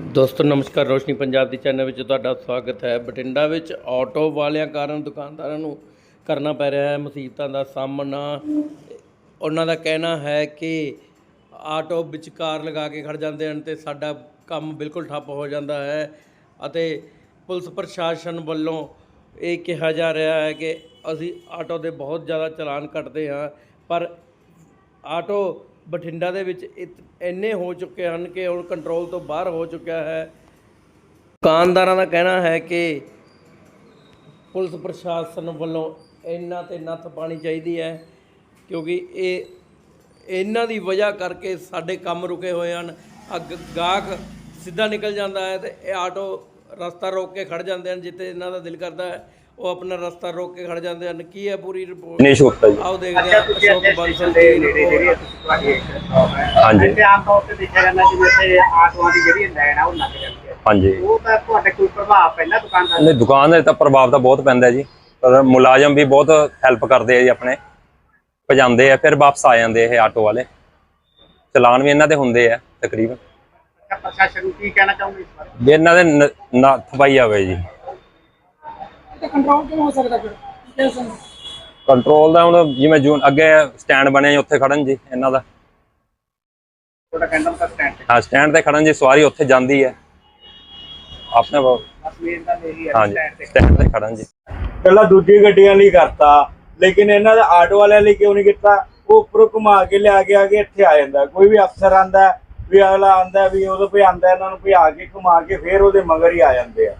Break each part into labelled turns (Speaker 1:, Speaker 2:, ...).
Speaker 1: ਦੋਸਤੋ, ਨਮਸਕਾਰ, ਰੋਸ਼ਨੀ ਪੰਜਾਬ ਦੀ ਚੈਨਲ ਵਿੱਚ ਤੁਹਾਡਾ ਸਵਾਗਤ ਹੈ। ਬਠਿੰਡਾ ਵਿੱਚ ਆਟੋ ਵਾਲਿਆਂ ਕਾਰਨ ਦੁਕਾਨਦਾਰਾਂ ਨੂੰ ਕਰਨਾ ਪੈ ਰਿਹਾ ਹੈ, ਮੁਸੀਬਤਾਂ ਦਾ ਸਾਹਮਣਾ। ਉਹਨਾਂ ਦਾ ਕਹਿਣਾ ਹੈ ਕਿ ਆਟੋ ਵਿਚਕਾਰ ਲਗਾ ਕੇ ਖੜ ਜਾਂਦੇ ਹਨ ਤੇ ਸਾਡਾ ਕੰਮ ਬਿਲਕੁਲ ਠੱਪ ਹੋ ਜਾਂਦਾ ਹੈ ਅਤੇ ਪੁਲਿਸ ਪ੍ਰਸ਼ਾਸਨ ਵੱਲੋਂ ਇਹ ਕਿਹਾ ਜਾ ਰਿਹਾ ਹੈ ਕਿ ਅਸੀਂ ਆਟੋ ਦੇ ਬਹੁਤ ਜ਼ਿਆਦਾ ਚਲਾਨ ਕੱਟਦੇ ਹਾਂ, ਪਰ ਆਟੋ ਬਠਿੰਡਾ ਦੇ ਵਿੱਚ ਇਤ- ਇੰਨੇ ਹੋ ਚੁੱਕੇ ਹਨ ਕਿ ਹੁਣ ਕੰਟਰੋਲ ਤੋਂ ਬਾਹਰ ਹੋ ਚੁੱਕਿਆ ਹੈ। ਦੁਕਾਨਦਾਰਾਂ ਦਾ ਕਹਿਣਾ ਹੈ ਕਿ ਪੁਲਿਸ ਪ੍ਰਸ਼ਾਸਨ ਵੱਲੋਂ ਇਹਨਾਂ ਤੇ ਨੱਥ ਪਾਣੀ ਚਾਹੀਦੀ ਹੈ ਕਿਉਂਕਿ ਇਹ ਇਹਨਾਂ ਦੀ ਵਜ੍ਹਾ ਕਰਕੇ ਸਾਡੇ ਕੰਮ ਰੁਕੇ ਹੋਏ ਹਨ। ਅੱਗ ਗਾਹਕ ਸਿੱਧਾ ਨਿਕਲ ਜਾਂਦਾ ਹੈ ਤੇ ਇਹ ਆਟੋ ਰਸਤਾ ਰੋਕ ਕੇ ਖੜ ਜਾਂਦੇ ਹਨ ਜਿੱਥੇ ਇਹਨਾਂ ਦਾ ਦਿਲ ਕਰਦਾ ਹੈ। ਉਹ ਆਪਣਾ ਰਸਤਾ ਰੋਕ ਕੇ ਖੜ ਜਾਂਦੇ ਹਨ। ਕੀ ਹੈ ਪੂਰੀ ਰਿਪੋਰਟ
Speaker 2: ਦਿਨੇਸ਼ ਗੁਪਤਾ ਜੀ।
Speaker 1: ਆਓ ਦੇਖਦੇ ਹਾਂ। ਅਸ਼ੋਕ ਬੰਸਲ ਦੀ ਰਿਪੋਰਟ
Speaker 2: ਹਾਂਜੀ।
Speaker 3: ਆਮ ਤੌਰ ਤੇ ਦੇਖਿਆ ਜਾਂਦਾ ਜਿਵੇਂ ਇੱਥੇ ਆਟੋਆਂ ਦੀ ਜਿਹੜੀ ਲਾਈਨ ਆ ਉਹ ਲੱਗ ਜਾਂਦੀ ਹੈ।
Speaker 2: ਹਾਂਜੀ।
Speaker 3: ਉਹ ਤਾਂ ਤੁਹਾਡੇ ਕੋਈ ਪ੍ਰਭਾਵ ਪੈਂਦਾ ਦੁਕਾਨਦਾਰ
Speaker 2: ਨੇ ਦੁਕਾਨ ਦੇ ਤਾਂ ਪ੍ਰਭਾਵ ਤਾਂ ਬਹੁਤ ਪੈਂਦਾ ਜੀ। ਪਰ ਮੁਲਾਜ਼ਮ ਵੀ ਬਹੁਤ ਹੈਲਪ ਕਰਦੇ ਆ ਜੀ ਆਪਣੇ। ਭਜਾਉਂਦੇ ਆ ਫਿਰ ਵਾਪਸ ਆ ਜਾਂਦੇ ਇਹ ਆਟੋ ਵਾਲੇ। ਚਲਾਨ ਵੀ ਇਹਨਾਂ ਦੇ ਹੁੰਦੇ ਆ ਤਕਰੀਬਨ।
Speaker 3: ਪ੍ਰਸ਼ਾਸਨ ਨੂੰ ਕੀ ਕਹਿਣਾ ਚਾਹੋਗੇ ਇਸ ਬਾਰੇ?
Speaker 2: ਜੇ ਇਹਨਾਂ ਦੇ ਨ- ਨੱਥ ਪਾਈ ਜਾਵੇ
Speaker 3: ਕੰਟਰੋਲ ਕਿਵੇਂ ਹੋ ਸਕਦਾ ਫਿਰ?
Speaker 2: ਕੰਟਰੋਲ ਦਾ ਹੁਣ ਜਿਵੇਂ ਜੂਨ ਅੱਗੇ ਸਟੈਂਡ ਬਣਿਆ ਜੀ ਉੱਥੇ ਖੜਨ ਜੀ ਇਹਨਾਂ ਦਾ।
Speaker 3: ਤੁਹਾਡਾ ਕਹਿੰਦਾ ਤਾਂ ਸਟੈਂਡ
Speaker 2: ਹਾਂ ਸਟੈਂਡ ਤੇ ਖੜਨ ਜੀ ਸਵਾਰੀ ਉੱਥੇ ਜਾਂਦੀ ਹੈ। ਆਪਣੇ
Speaker 3: ਇਹੀ ਹੈ
Speaker 2: ਹਾਂਜੀ
Speaker 3: ਸਟੈਂਡ ਤੇ।
Speaker 2: ਸਟੈਂਡ ਤੇ ਖੜਨ ਜੀ।
Speaker 4: ਪਹਿਲਾਂ ਦੂਜੀ ਗੱਡੀਆਂ ਲਈ ਕਰਤਾ ਲੇਕਿਨ ਇਹਨਾਂ ਦਾ ਆਟੋ ਵਾਲਿਆਂ ਲਈ ਕਿਉਂ ਨਹੀਂ ਕੀਤਾ? ਉਹ ਉੱਪਰੋਂ ਘੁਮਾ ਕੇ ਲਿਆ ਕੇ ਆ ਕੇ ਇੱਥੇ ਆ ਜਾਂਦਾ। ਕੋਈ ਵੀ ਅਫਸਰ ਆਂਦਾ ਵੀ ਅਗਲਾ ਆਂਦਾ ਵੀ ਵੀ ਆਂਦਾ ਇਹਨਾਂ ਨੂੰ ਵੀ ਆ ਕੇ ਘੁਮਾ ਕੇ ਫੇਰ ਉਹਦੇ ਮਗਰ ਹੀ ਆ ਜਾਂਦੇ ਆ।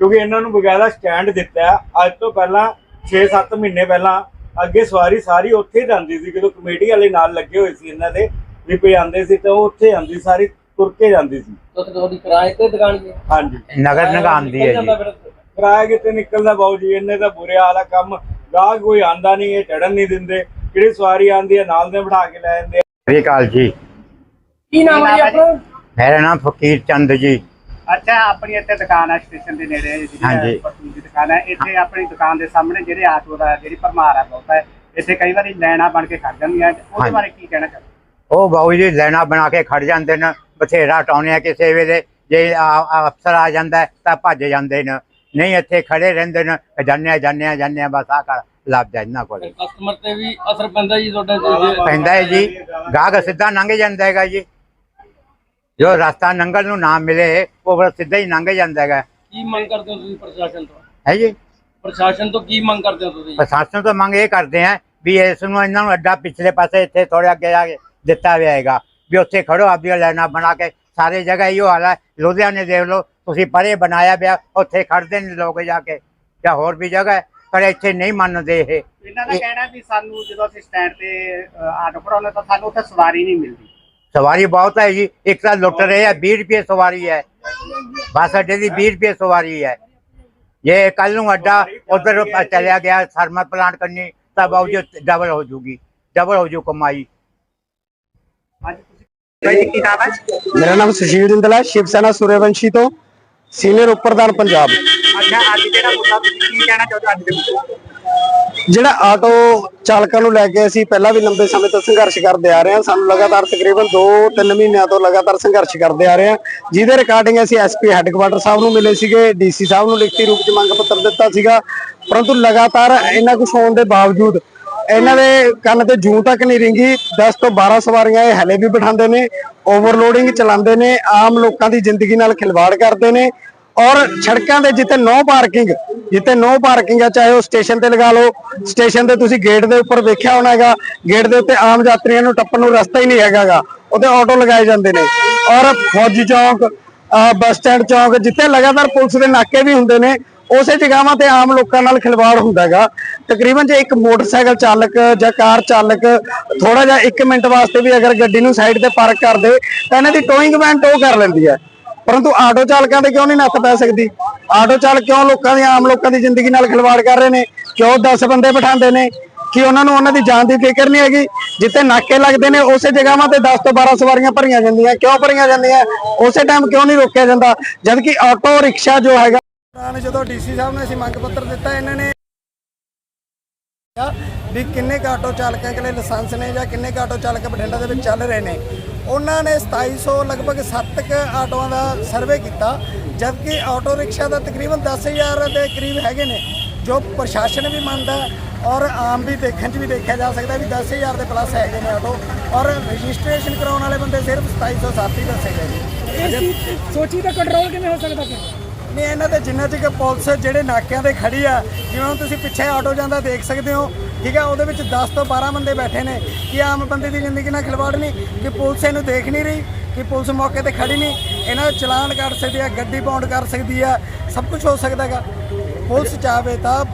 Speaker 4: ਕਿਉਂਕਿ ਇਹਨਾਂ ਨੂੰ ਬਕਾਇਦਾ ਸਟੈਂਡ ਦਿੱਤਾ। ਅੱਜ ਤੋਂ ਪਹਿਲਾਂ 6-7 ਮਹੀਨੇ ਪਹਿਲਾਂ ਅੱਗੇ ਸਵਾਰੀ ਸਾਰੀ ਉੱਥੇ ਹੀ ਜਾਂਦੀ ਸੀ ਜਦੋਂ ਕਮੇਟੀ ਵਾਲੇ ਨਾਲ ਲੱਗੇ ਹੋਏ ਸੀ ਇਹਨਾਂ ਦੇ ਵੀ ਕੋਈ ਆਂਦੇ ਸੀ ਤਾਂ ਉਹ ਉੱਥੇ ਆਂਦੀ ਸਾਰੀ ਤੁਰ ਕੇ ਜਾਂਦੀ ਸੀ।
Speaker 1: ਤੁਸੀਂ ਤੁਹਾਡੀ ਕਿਰਾਏ ਤੇ ਦੁਕਾਨ ਜੀ
Speaker 4: ਹਾਂਜੀ।
Speaker 5: ਨਗਰ ਨਿਗਮ ਦੀ ਹੈ ਜੀ।
Speaker 4: ਕਿਰਾਇਆ ਕਿਤੇ ਨਿਕਲਦਾ ਬਾਊ ਜੀ? ਇਹਨੇ ਤਾਂ ਬੁਰੇ ਹਾਲ ਆ ਕੰਮ। ਗਾਹਕ ਕੋਈ ਆਂਦਾ ਨਹੀਂ ਇਹ ਚੜਨ ਨਹੀਂ ਦਿੰਦੇ। ਜਿਹੜੀ ਸਵਾਰੀ ਆਂਦੀ ਹੈ ਨਾਲ ਦੇ ਬਿਠਾ ਕੇ ਲੈ ਜਾਂਦੇ ਆ।
Speaker 5: ਸ਼੍ਰੀ ਅਕਾਲ ਜੀ।
Speaker 3: ਕੀ ਨਾਮ ਹੈ ਆਪਣਾ?
Speaker 5: ਮੇਰਾ ਨਾਮ ਫਕੀਰ ਚੰਦ ਜੀ।
Speaker 3: ਅੱਛਾ ਆਪਣੀ ਇੱਥੇ ਦੁਕਾਨ ਹੈ ਸਟੇਸ਼ਨ ਦੇ ਨੇੜੇ ਜਿਹੜੀ
Speaker 5: ਹਾਂਜੀ।
Speaker 3: ਪਰਚੂਨ ਦੀ ਦੁਕਾਨ ਹੈ ਇੱਥੇ ਆਪਣੀ ਦੁਕਾਨ ਦੇ ਸਾਹਮਣੇ ਜਿਹੜੇ ਆਟੋ ਦਾ ਜਿਹੜੀ ਭਰਮਾਰ ਹੈ ਬਹੁਤ ਹੈ ਇੱਥੇ ਕਈ ਵਾਰੀ ਲਾਈਨਾਂ ਬਣ ਕੇ ਖੜ ਜਾਂਦੀਆਂ। ਉਹਦੇ
Speaker 5: ਹਾਂਜੀ।
Speaker 3: ਬਾਰੇ ਕੀ ਕਹਿਣਾ ਚਾਹੋਗੇ?
Speaker 5: ਉਹ ਬਾਊ ਜੀ ਲੈਣਾ ਬਣਾ ਕੇ ਖੜ ਜਾਂਦੇ ਨੇ ਬਥੇਰਾ ਟਾਉਣੇ ਆ ਕਿਸੇ ਵੇਲੇ ਜੇ ਆ- ਆ ਅਫਸਰ ਆ ਜਾਂਦਾ ਹੈ ਤਾਂ ਭੱਜ ਜਾਂਦੇ ਨੇ। ਨਹੀਂ ਇੱਥੇ ਖੜੇ ਰਹਿੰਦੇ ਨੇ ਜਾਣਿਆ ਜਾਣਿਆ ਜਾਣਿਆ ਬਸ ਆ ਕਰ ਲੱਭਦਾ ਇਹਨਾਂ ਕੋਲ।
Speaker 1: ਕਸਟਮਰ ਤੇ ਵੀ ਅਸਰ ਪੈਂਦਾ ਜੀ ਤੁਹਾਡਾ ਜੇ-
Speaker 5: ਪੈਂਦਾ ਹੈ ਜੀ। ਗਾਹਕ ਸਿੱਧਾ ਲੰਘ ਜਾਂਦਾ ਹੈਗਾ ਜੀ। ਜੋ ਰਸਤਾ ਨੰਗਲ ਨੂੰ ਨਾ ਮਿਲੇ ਉਹ ਫਿਰ ਸਿੱਧਾ ਹੀ ਲੰਘ ਜਾਂਦਾ ਹੈਗਾ।
Speaker 1: ਕੀ ਮੰਗ ਕਰਦੇ ਹੋ ਤੁਸੀਂ ਪ੍ਰਸ਼ਾਸਨ ਤੋਂ?
Speaker 5: ਹੈ ਜੀ।
Speaker 1: ਪ੍ਰਸ਼ਾਸਨ ਤੋਂ ਕੀ ਮੰਗ ਕਰਦੇ ਹੋ ਤੁਸੀਂ?
Speaker 5: ਪ੍ਰਸ਼ਾਸਨ ਤੋਂ ਮੰਗ ਇਹ ਕਰਦੇ ਆ ਵੀ ਇਸ ਨੂੰ ਇਹਨਾਂ ਨੂੰ ਅੱਡਾ ਪਿਛਲੇ ਪਾਸੇ ਇੱਥੇ ਥੋੜਾ ਅੱਗੇ ਜਾ ਕੇ ਦਿੱਤਾ ਹੋਇਆ ਹੈਗਾ ਵੀ ਉੱਥੇ ਖੜੋ ਆਪਦੀਆਂ ਲਾਈਨਾਂ ਬਣਾ ਕੇ ਸਾਰੇ ਜਗ੍ਹਾ ਇਹੋ ਹਾਲ ਹੈ। ਲੁਧਿਆਣੇ ਦੇਖ ਲਓ ਤੁਸੀਂ ਪਰੇ ਬਣਾਇਆ ਪਿਆ ਉੱਥੇ ਖੜਦੇ ਨੇ ਲੋਕ ਜਾ ਕੇ। ਜਾਂ ਹੋਰ ਵੀ ਜਗ੍ਹਾ ਪਰ ਇੱਥੇ ਨਹੀਂ ਮੰਨਦੇ ਇਹ।
Speaker 3: ਇਹਨਾਂ ਦਾ ਕਹਿਣਾ ਵੀ ਸਾਨੂੰ ਜਦੋਂ ਅਸੀਂ ਸਟੈਂਡ ਤੇ ਆਟੋ ਖੜਾਉਂਦੇ ਤਾਂ ਸਾਨੂੰ ਉੱਥੇ ਸਵਾਰੀ ਨਹੀਂ ਮਿਲਦੀ।
Speaker 5: ਸਵਾਰੀ ਬਹੁਤ ਹੈ ਜੀ। ਇੱਕ ਤਾਂ ਲੁੱਟ ਰਹੇ ਆ 20 ਰੁਪਏ ਸਵਾਰੀ ਹੈ। ਬੱਸ ਅੱਡੇ ਦੀ 20 ਰੁਪਏ ਸਵਾਰੀ ਹੈ। ਜੇ ਕੱਲ ਨੂੰ ਅੱਡਾ ਉਧਰ ਚਲਿਆ ਗਿਆ ਥਰਮਲ ਪਲਾਂਟ ਕਰਨੀ ਤਾਂ ਬਾਊ ਜੀ ਡਬਲ ਹੋ ਜੂਗੀ। ਡਬਲ ਹੋ ਜੂ ਕਮਾਈ।
Speaker 3: ਹੈ?
Speaker 6: ਮੇਰਾ ਨਾਮ ਸੁਸ਼ੀਲ ਜਿੰਦਲ ਹੈ ਸ਼ਿਵ ਸੈਨਾ ਸੂਰਯਵੰਸ਼ੀ ਤੋਂ। ਸੀਨੀਅਰ ਉਪ ਪ੍ਰਧਾਨ ਪੰਜਾਬ।
Speaker 3: ਅੱਛਾ ਅੱਜ ਜਿਹੜਾ ਮੁੱਦਾ ਤੁਸੀਂ ਕੀ ਕਹਿਣਾ ਚਾਹੋਗੇ ਅੱਜ ਦੇ ਮੁੱਦੇ
Speaker 6: ਜਿਹੜਾ ਆਟੋ ਚਾਲਕਾਂ ਨੂੰ ਲੈ ਕੇ ਅਸੀਂ ਪਹਿਲਾਂ ਵੀ ਲੰਬੇ ਸਮੇਂ ਤੋਂ ਸੰਘਰਸ਼ ਕਰਦੇ ਆ ਰਹੇ ਹਾਂ। ਸਾਨੂੰ ਲਗਾਤਾਰ ਤਕਰੀਬਨ 2-3 ਮਹੀਨਿਆਂ ਤੋਂ ਲਗਾਤਾਰ ਸੰਘਰਸ਼ ਕਰਦੇ ਆ ਰਹੇ ਹਾਂ। ਜਿਹਦੇ ਰਿਕਾਰਡਿੰਗ ਅਸੀਂ ਐਸਪੀ ਹੈੱਡਕੁਆਟਰ ਸਾਹਿਬ ਨੂੰ ਮਿਲੇ ਸੀਗੇ ਡੀਸੀ ਸਾਹਿਬ ਨੂੰ ਲਿਖਤੀ ਰੂਪ 'ਚ ਮੰਗ ਪੱਤਰ ਦਿੱਤਾ ਸੀਗਾ। ਪਰੰਤੂ ਲਗਾਤਾਰ ਇਹਨਾਂ ਕੁਝ ਹੋਣ ਦੇ ਬਾਵਜੂਦ ਇਹਨਾਂ ਦੇ ਕੰਨ ਤੇ ਜੂੰ ਤੱਕ ਨਹੀਂ ਰਿੰਗੀ। 10 ਤੋਂ 12 ਸਵਾਰੀਆਂ ਇਹ ਹਲੇ ਵੀ ਬਿਠਾਉਂਦੇ ਨੇ ਓਵਰਲੋਡਿੰਗ ਚਲਾਉਂਦੇ ਨੇ, ਆਮ ਲੋਕਾਂ ਦੀ ਜ਼ਿੰਦਗੀ ਨਾਲ ਖਿਲਵਾੜ ਕਰਦੇ ਨੇ। ਔਰ ਸੜਕਾਂ ਦੇ ਜਿੱਥੇ ਨੋ ਪਾਰਕਿੰਗ, ਜਿੱਥੇ ਨੋ ਪਾਰਕਿੰਗ ਆ, ਚਾਹੇ ਉਹ ਸਟੇਸ਼ਨ ਤੇ ਲਗਾ ਲਓ, ਸਟੇਸ਼ਨ ਤੇ ਤੁਸੀਂ ਗੇਟ ਦੇ ਉੱਪਰ ਵੇਖਿਆ ਹੋਣਾ ਹੈਗਾ, ਗੇਟ ਦੇ ਉੱਤੇ ਆਮ ਯਾਤਰੀਆਂ ਨੂੰ ਟੱਪਣ ਨੂੰ ਰਸਤਾ ਹੀ ਨਹੀਂ ਹੈਗਾਗਾ ਉਹਤੇ ਆਟੋ ਲਗਾਏ ਜਾਂਦੇ ਨੇ। ਔਰ ਫੌਜੀ ਚੌਂਕ ਬੱਸ ਸਟੈਂਡ ਚੌਂਕ, ਜਿੱਥੇ ਲਗਾਤਾਰ ਪੁਲਿਸ ਦੇ ਨਾਕੇ ਵੀ ਹੁੰਦੇ ਨੇ, ਉਸੇ ਜਗ੍ਹਾਵਾਂ ਤੇ ਆਮ ਲੋਕਾਂ ਨਾਲ ਖਿਲਵਾੜ ਹੁੰਦਾ ਹੈਗਾ। ਤਕਰੀਬਨ ਜੇ ਇੱਕ ਮੋਟਰਸਾਈਕਲ ਚਾਲਕ ਜਾਂ ਕਾਰ ਚਾਲਕ ਥੋੜਾ ਜਿਹਾ 1 ਮਿੰਟ ਵਾਸਤੇ ਵੀ ਅਗਰ ਗੱਡੀ ਨੂੰ ਸਾਈਡ ਤੇ ਪਾਰਕ ਕਰ ਦੇ, ਤਾਂ ਇਹਨਾਂ ਦੀ ਟੋਇੰਗ ਵੈਨ ਟੋ ਕਰ ਲੈਂਦੀ ਹੈ। ਪਰੰਤੂ ਆਟੋ ਚਾਲਕਾਂ ਤੇ ਕਿਉਂ ਨਹੀਂ ਨੱਥ ਪੈ ਸਕਦੀ? ਆਟੋ ਚਾਲਕ ਕਿਉਂ ਲੋਕਾਂ ਦੀ, ਆਮ ਲੋਕਾਂ ਦੀ ਜ਼ਿੰਦਗੀ ਨਾਲ ਖਿਲਵਾੜ ਕਰ ਰਹੇ ਨੇ? ਕਿਉਂ 10 ਬੰਦੇ ਬਿਠਾਉਂਦੇ ਨੇ? ਕਿ ਉਹਨਾਂ ਨੂੰ ਉਹਨਾਂ ਦੀ ਜਾਨ ਦੀ ਫਿਕਰ ਨਹੀਂ ਹੈਗੀ? ਜਿੱਥੇ ਨਾਕੇ ਲੱਗਦੇ ਨੇ, ਉਸੇ ਜਗ੍ਹਾਵਾਂ ਤੇ 10 ਤੋਂ 12 ਸਵਾਰੀਆਂ ਭਰੀਆਂ ਜਾਂਦੀਆਂ। ਕਿਉਂ ਭਰੀਆਂ ਜਾਂਦੀਆਂ? ਉਸੇ ਟਾਈਮ ਕਿਉਂ ਨਹੀਂ ਰੋਕਿਆ ਜਾਂਦਾ? ਜਦ ਕਿ ਆਟੋ ਰਿਕਸ਼ਾ ਜੋ ਹੈਗਾ ਜਦੋਂ ਡੀਸੀ ਸਾਹਿਬ ਨੇ ਅਸੀਂ ਮੰਗ ਪੱਤਰ ਦਿੱਤਾ, ਇਹਨਾਂ ਨੇ ਵੀ ਕਿੰਨੇ ਕੁ ਆਟੋ ਚਾਲਕਾਂ ਕੋਲੇ ਲਾਇਸੈਂਸ ਨੇ ਜਾਂ ਕਿੰਨੇ ਕੁ ਆਟੋ ਚਾਲਕ ਬਠਿੰਡਾ ਦੇ ਵਿੱਚ ਚੱਲ ਰਹੇ ਨੇ?
Speaker 7: ਉਹਨਾਂ ਨੇ 2700 ਲਗਭਗ 7 ਕ ਆਟੋਆਂ ਦਾ ਸਰਵੇ ਕੀਤਾ, ਜਦਕਿ ਆਟੋ ਰਿਕਸ਼ਾ ਦਾ ਤਕਰੀਬਨ 10000 ਦੇ ਕਰੀਬ ਹੈਗੇ ਨੇ, ਜੋ ਪ੍ਰਸ਼ਾਸਨ ਵੀ ਮੰਨਦਾ ਔਰ ਆਮ ਵੀ ਦੇਖਣ 'ਚ ਵੀ ਦੇਖਿਆ ਜਾ ਸਕਦਾ ਵੀ 10000 ਦੇ ਪਲੱਸ ਹੈਗੇ ਨੇ ਆਟੋ ਔਰ ਰਜਿਸਟ੍ਰੇਸ਼ਨ ਕਰਾਉਣ ਵਾਲੇ ਬੰਦੇ ਸਿਰਫ 2707 ਹੀ ਦੱਸੇ ਗਏ ਨੇ।
Speaker 8: ਸੋਚੀ ਦਾ ਕੰਟਰੋਲ ਕਿਵੇਂ ਹੋ ਸਕਦਾ ਫਿਰ?
Speaker 7: ਨਹੀਂ ਇਹਨਾਂ ਦੇ ਜਿੰਨਾ ਚਿਰ ਪੁਲਿਸ ਜਿਹੜੇ ਨਾਕਿਆਂ ਤੇ ਖੜੀ ਆ, ਜਿਵੇਂ ਹੁਣ ਤੁਸੀਂ ਪਿੱਛੇ ਆਟੋ ਜਾਂਦਾ ਦੇਖ ਸਕਦੇ ਹੋ, ਠੀਕ ਆ, ਉਹਦੇ ਵਿੱਚ 10 ਤੋਂ 12 ਬੰਦੇ ਬੈਠੇ ਨੇ, ਕਿ ਆਮ ਬੰਦੇ ਦੀ ਜ਼ਿੰਦਗੀ ਨਾਲ ਖਿਲਵਾੜ ਨਹੀਂ, ਕਿ ਪੁਲਿਸ ਇਹਨੂੰ ਦੇਖ ਨਹੀਂ ਰਹੀ, ਕਿ ਪੁਲਿਸ ਮੌਕੇ ਤੇ ਖੜੀ ਨਹੀਂ, ਇਹਨਾਂ ਦਾ ਚਲਾਨ ਕਰ ਸਕਦੀ ਆ, ਗੱਡੀ ਪਾਉਂਡ ਕਰ ਸਕਦੀ ਆ, ਸਭ ਕੁਝ ਹੋ ਸਕਦਾ ਹੈਗਾ। ਪੁਲਿਸ ਚਾਹਵੇ ਤਾਂ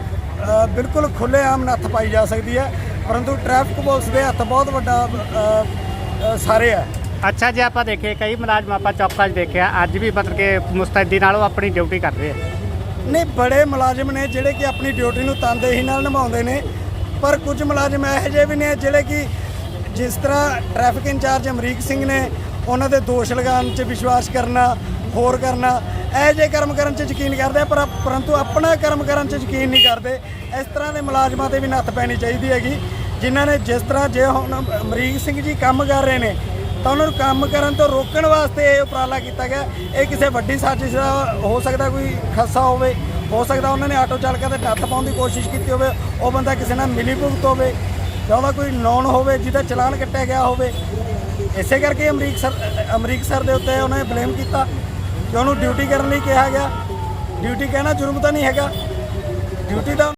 Speaker 7: ਬਿਲਕੁਲ ਬਿਲਕੁਲ ਖੁੱਲ੍ਹੇਆਮ ਨੱਥ ਪਾਈ ਜਾ ਸਕਦੀ ਹੈ ਪਰੰਤੂ ਟ੍ਰੈਫਿਕ ਪੁਲਿਸ ਦੇ ਹੱਥ ਬਹੁਤ ਵੱਡਾ ਸਾਰੇ ਆ।
Speaker 3: ਅੱਛਾ ਜੇ, ਆਪਾਂ ਦੇਖੀਏ ਕਈ ਮੁਲਾਜ਼ਮ ਆਪਾਂ ਚੌਕਾਂ 'ਚ ਦੇਖਿਆ, ਅੱਜ ਵੀ ਮਤਲਬ ਕਿ ਮੁਸਤੈਦੀ ਨਾਲ ਉਹ ਆਪਣੀ ਡਿਊਟੀ ਕਰ ਰਹੇ ਆ।
Speaker 7: ਨਹੀਂ, ਬੜੇ ਮੁਲਾਜ਼ਮ ਨੇ ਜਿਹੜੇ ਕਿ ਆਪਣੀ ਡਿਊਟੀ ਨੂੰ ਤਨਦੇਹੀ ਨਾਲ ਨਿਭਾਉਂਦੇ ਨੇ, ਪਰ ਕੁਝ ਮੁਲਾਜ਼ਮ ਇਹੋ ਜਿਹੇ ਵੀ ਨੇ ਜਿਹੜੇ ਕਿ ਜਿਸ ਤਰ੍ਹਾਂ ਟ੍ਰੈਫਿਕ ਇੰਚਾਰਜ ਅਮਰੀਕ ਸਿੰਘ ਨੇ, ਉਹਨਾਂ ਦੇ ਦੋਸ਼ ਲਗਾਉਣ 'ਚ ਵਿਸ਼ਵਾਸ ਕਰਨਾ, ਹੋਰ ਕਰਨਾ, ਇਹੋ ਜਿਹੇ ਕਰਮ ਕਰਨ 'ਚ ਯਕੀਨ ਕਰਦੇ ਆ, ਪਰ ਪਰੰਤੂ ਆਪਣਾ ਕਰਮ ਕਰਨ 'ਚ ਯਕੀਨ ਨਹੀਂ ਕਰਦੇ, ਇਸ ਤਰ੍ਹਾਂ ਦੇ ਮੁਲਾਜ਼ਮਾਂ ਤੇ ਵੀ ਨੱਥ ਪੈਣੀ ਚਾਹੀਦੀ ਹੈਗੀ, ਜਿਨ੍ਹਾਂ ਨੇ ਜਿਸ ਤਰ੍ਹਾਂ ਜੇ ਹੁਣ ਅਮਰੀਕ ਸਿੰਘ ਜੀ ਕੰਮ ਕਰ ਰਹੇ ਨੇ ਤਾਂ ਉਹਨਾਂ ਨੂੰ ਕੰਮ ਕਰਨ ਤੋਂ ਰੋਕਣ ਵਾਸਤੇ ਇਹ ਉਪਰਾਲਾ ਕੀਤਾ ਗਿਆ। ਇਹ ਕਿਸੇ ਵੱਡੀ ਸਾਜ਼ਿਸ਼ ਦਾ ਹੋ ਸਕਦਾ ਕੋਈ ਖੱਸਾ ਹੋਵੇ, ਹੋ ਸਕਦਾ ਉਹਨਾਂ ਨੇ ਆਟੋ ਚਾਲਕਾਂ ਤੇ ਨੱਥ ਪਾਉਣ ਦੀ ਕੋਸ਼ਿਸ਼ ਕੀਤੀ ਹੋਵੇ, ਉਹ ਬੰਦਾ ਕਿਸੇ ਨਾਲ ਮਿਲੀ ਭੁਗਤ ਹੋਵੇ, ਜਾਂ ਉਹਦਾ ਕੋਈ ਨੌਨ ਹੋਵੇ ਜਿਹਦਾ ਚਲਾਨ ਕੱਟਿਆ ਗਿਆ ਹੋਵੇ। ਇਸੇ ਕਰਕੇ ਅਮਰੀਕ ਸਰ ਅਮਰੀਕ ਸਰ ਦੇ ਉੱਤੇ ਉਹਨਾਂ ਨੇ ਬਲੇਮ ਕੀਤਾ, ਕਿ ਉਹਨੂੰ ਡਿਊਟੀ ਕਰਨ ਲਈ ਕਿਹਾ ਗਿਆ। ਡਿਊਟੀ ਕਹਿਣਾ ਜੁਰਮ ਤਾਂ ਨਹੀਂ ਹੈਗਾ। ਡਿਊਟੀ ਦਾ